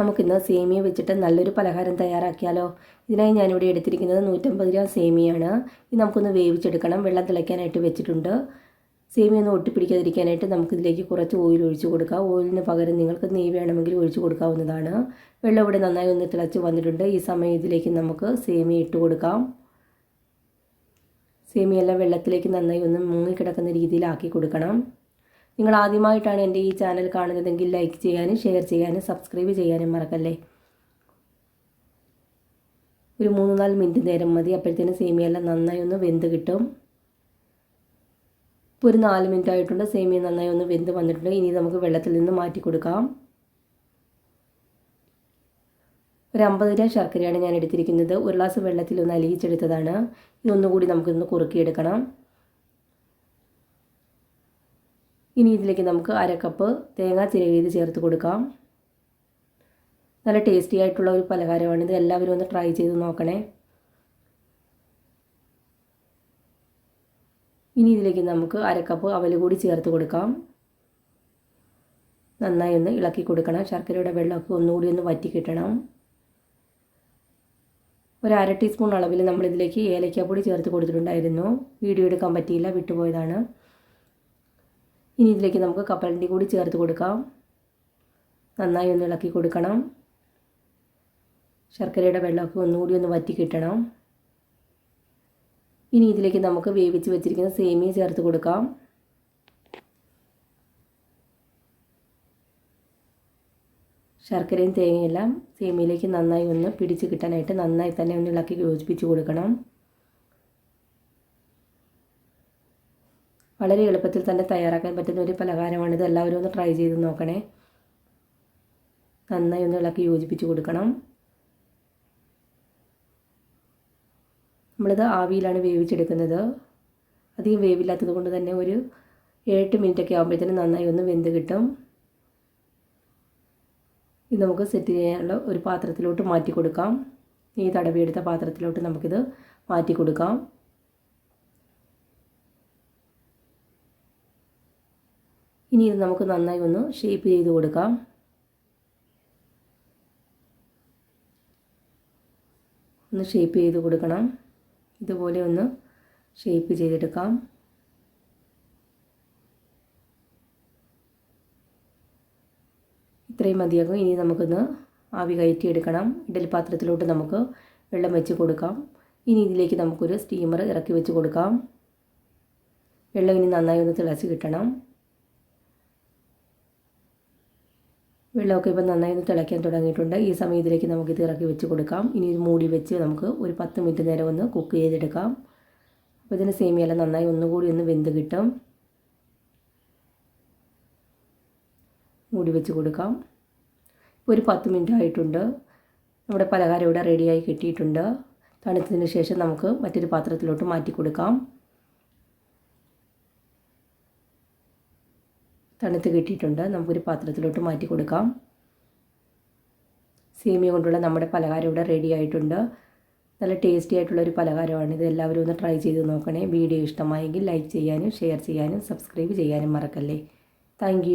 നമുക്കിന്ന് സേമിയ വെച്ചിട്ട് നല്ലൊരു പലഹാരം തയ്യാറാക്കിയാലോ? ഇതിനായി ഞാനിവിടെ എടുത്തിരിക്കുന്നത് നൂറ്റമ്പത് ഗ്രാം സേമിയാണ് ഇത് നമുക്കൊന്ന് വേവിച്ചെടുക്കണം. വെള്ളം തിളയ്ക്കാനായിട്ട് വെച്ചിട്ടുണ്ട്. സേമിയ ഒന്ന് ഒട്ടിപ്പിടിക്കാതിരിക്കാനായിട്ട് നമുക്കിതിലേക്ക് കുറച്ച് ഓയിൽ ഒഴിച്ചു കൊടുക്കാം. ഓയിലിന് പകരം നിങ്ങൾക്ക് നെയ്യ് വേണമെങ്കിൽ ഒഴിച്ചു കൊടുക്കാവുന്നതാണ്. വെള്ളം ഇവിടെ നന്നായി ഒന്ന് തിളച്ച് വന്നിട്ടുണ്ട്. ഈ സമയം ഇതിലേക്ക് നമുക്ക് സേമിയ ഇട്ട് കൊടുക്കാം. സേമിയെല്ലാം വെള്ളത്തിലേക്ക് നന്നായി ഒന്ന് മുങ്ങിക്കിടക്കുന്ന രീതിയിലാക്കി കൊടുക്കണം. നിങ്ങൾ ആദ്യമായിട്ടാണ് എന്റെ ഈ ചാനൽ കാണുന്നതെങ്കിൽ ലൈക്ക് ചെയ്യാനും ഷെയർ ചെയ്യാനും സബ്സ്ക്രൈബ് ചെയ്യാനും മറക്കല്ലേ? ഒരു മൂന്ന് നാല് മിനിറ്റ് നേരം മതി. അപ്പോഴത്തേനും സേമിയെല്ലാം നന്നായി ഒന്ന് വെന്ത് കിട്ടും. ഇപ്പോൾ ഒരു നാല് മിനിറ്റ് ആയിട്ടുണ്ട്. സേമിയ നന്നായി ഒന്ന് വെന്ത് വന്നിട്ടുണ്ട്. ഇനി നമുക്ക് വെള്ളത്തിൽ നിന്ന് മാറ്റി കൊടുക്കാം. ഒരു അമ്പത് ഗ്രാം ശർക്കരയാണ് ഞാൻ എടുത്തിരിക്കുന്നത്. ഒരു ഗ്ലാസ് വെള്ളത്തിൽ ഒന്ന് അലിയിച്ചെടുത്തതാണ്. ഇതൊന്നുകൂടി നമുക്കൊന്ന് കുറുക്കിയെടുക്കണം. ഇനി ഇതിലേക്ക് നമുക്ക് അര കപ്പ് തേങ്ങ ചിരകിയത് ചേർത്ത് കൊടുക്കാം. നല്ല ടേസ്റ്റി ആയിട്ടുള്ള ഒരു പലഹാരമാണ്. ഇത് എല്ലാവരും ഒന്ന് ട്രൈ ചെയ്ത് നോക്കണേ. ഇനി ഇതിലേക്ക് നമുക്ക് അര കപ്പ് അവൽ കൂടി ചേർത്ത് കൊടുക്കാം. നന്നായി ഒന്ന് ഇളക്കി കൊടുക്കണം. ശർക്കരയുടെ വെള്ളമൊക്കെ ഒന്നുകൂടി ഒന്ന് വറ്റി കിട്ടണം. ഒരു അര ടീസ്പൂൺ അളവിൽ നമ്മളിതിലേക്ക് ഏലക്കാപ്പൊടി ചേർത്ത് കൊടുത്തിട്ടുണ്ടായിരുന്നു. വീഡിയോ എടുക്കാൻ പറ്റിയില്ല വിട്ടുപോയതാണ്. ഇനി ഇതിലേക്ക് നമുക്ക് കപ്പലണ്ടി കൂടി ചേർത്ത് കൊടുക്കാം. നന്നായി ഒന്ന് ഇളക്കി കൊടുക്കണം. ശർക്കരയുടെ വെള്ളമൊക്കെ ഒന്നുകൂടി ഒന്ന് വറ്റി കിട്ടണം. ഇനി ഇതിലേക്ക് നമുക്ക് വേവിച്ച് വെച്ചിരിക്കുന്ന സേമിയ ചേർത്ത് കൊടുക്കാം. ശർക്കരയും തേങ്ങയെല്ലാം സേമിയയിലേക്ക് നന്നായി ഒന്ന് പിടിച്ച് കിട്ടാനായിട്ട് നന്നായി തന്നെ ഒന്ന് ഇളക്കി യോജിപ്പിച്ച് കൊടുക്കണം. വളരെ എളുപ്പത്തിൽ തന്നെ തയ്യാറാക്കാൻ പറ്റുന്ന ഒരു പലഹാരമാണ് ഇത്. എല്ലാവരും ഒന്ന് ട്രൈ ചെയ്ത് നോക്കണേ. നന്നായി ഒന്ന് ഇളക്കി യോജിപ്പിച്ച് കൊടുക്കണം. നമ്മളിത് ആവിയിലാണ് വേവിച്ചെടുക്കുന്നത്. അധികം വേവില്ലാത്തത് കൊണ്ട് തന്നെ ഒരു എട്ട് മിനിറ്റൊക്കെ ആകുമ്പോഴത്തേനും നന്നായി ഒന്ന് വെന്ത് കിട്ടും. ഇത് നമുക്ക് സെറ്റ് ചെയ്യാനുള്ള ഒരു പാത്രത്തിലോട്ട് മാറ്റി കൊടുക്കാം. ഈ തടവിയെടുത്ത പാത്രത്തിലോട്ട് നമുക്കിത് മാറ്റി കൊടുക്കാം. ഇനി ഇത് നമുക്ക് നന്നായി ഒന്ന് ഷേപ്പ് ചെയ്ത് കൊടുക്കാം. ഒന്ന് ഷേപ്പ് ചെയ്ത് കൊടുക്കണം. ഇതുപോലെ ഒന്ന് ഷേപ്പ് ചെയ്തെടുക്കാം. ഇത്രയും മതിയാകും. ഇനി നമുക്കൊന്ന് ആവി കയറ്റിയെടുക്കണം. ഇഡലി പാത്രത്തിലോട്ട് നമുക്ക് വെള്ളം വെച്ച് കൊടുക്കാം. ഇനി ഇതിലേക്ക് നമുക്കൊരു സ്റ്റീമർ ഇറക്കി വെച്ച് കൊടുക്കാം. വെള്ളം ഇനി നന്നായി ഒന്ന് തിളച്ച് കിട്ടണം. വെള്ളമൊക്കെ ഇപ്പം നന്നായി ഒന്ന് തിളയ്ക്കാൻ തുടങ്ങിയിട്ടുണ്ട്. ഈ സമയത്തിലേക്ക് നമുക്കിത് ഇറക്കി വെച്ച് കൊടുക്കാം. ഇനി ഇത് മൂടി വെച്ച് നമുക്ക് ഒരു പത്ത് മിനിറ്റ് നേരം ഒന്ന് കുക്ക് ചെയ്തെടുക്കാം. അപ്പോൾ ഇതിന് സേമിയെല്ലാം നന്നായി ഒന്നുകൂടി ഒന്ന് വെന്ത് കിട്ടും. മൂടി വെച്ച് കൊടുക്കാം. ഇപ്പോൾ ഒരു പത്ത് മിനിറ്റ് ആയിട്ടുണ്ട്. നമ്മുടെ പലഹാരം ഇവിടെ റെഡിയായി കിട്ടിയിട്ടുണ്ട്. തണുത്തതിന് ശേഷം നമുക്ക് മറ്റൊരു പാത്രത്തിലോട്ട് മാറ്റി കൊടുക്കാം. തണുത്ത് കിട്ടിയിട്ടുണ്ട്. നമുക്കൊരു പാത്രത്തിലോട്ട് മാറ്റി കൊടുക്കാം. സേമിയ കൊണ്ടുള്ള നമ്മുടെ പലഹാരം ഇവിടെ റെഡി ആയിട്ടുണ്ട്. നല്ല ടേസ്റ്റി ആയിട്ടുള്ള ഒരു പലഹാരമാണ്. ഇത് എല്ലാവരും ഒന്ന് ട്രൈ ചെയ്ത് നോക്കണേ. വീഡിയോ ഇഷ്ടമായെങ്കിൽ ലൈക്ക് ചെയ്യാനും ഷെയർ ചെയ്യാനും സബ്സ്ക്രൈബ് ചെയ്യാനും മറക്കല്ലേ. താങ്ക്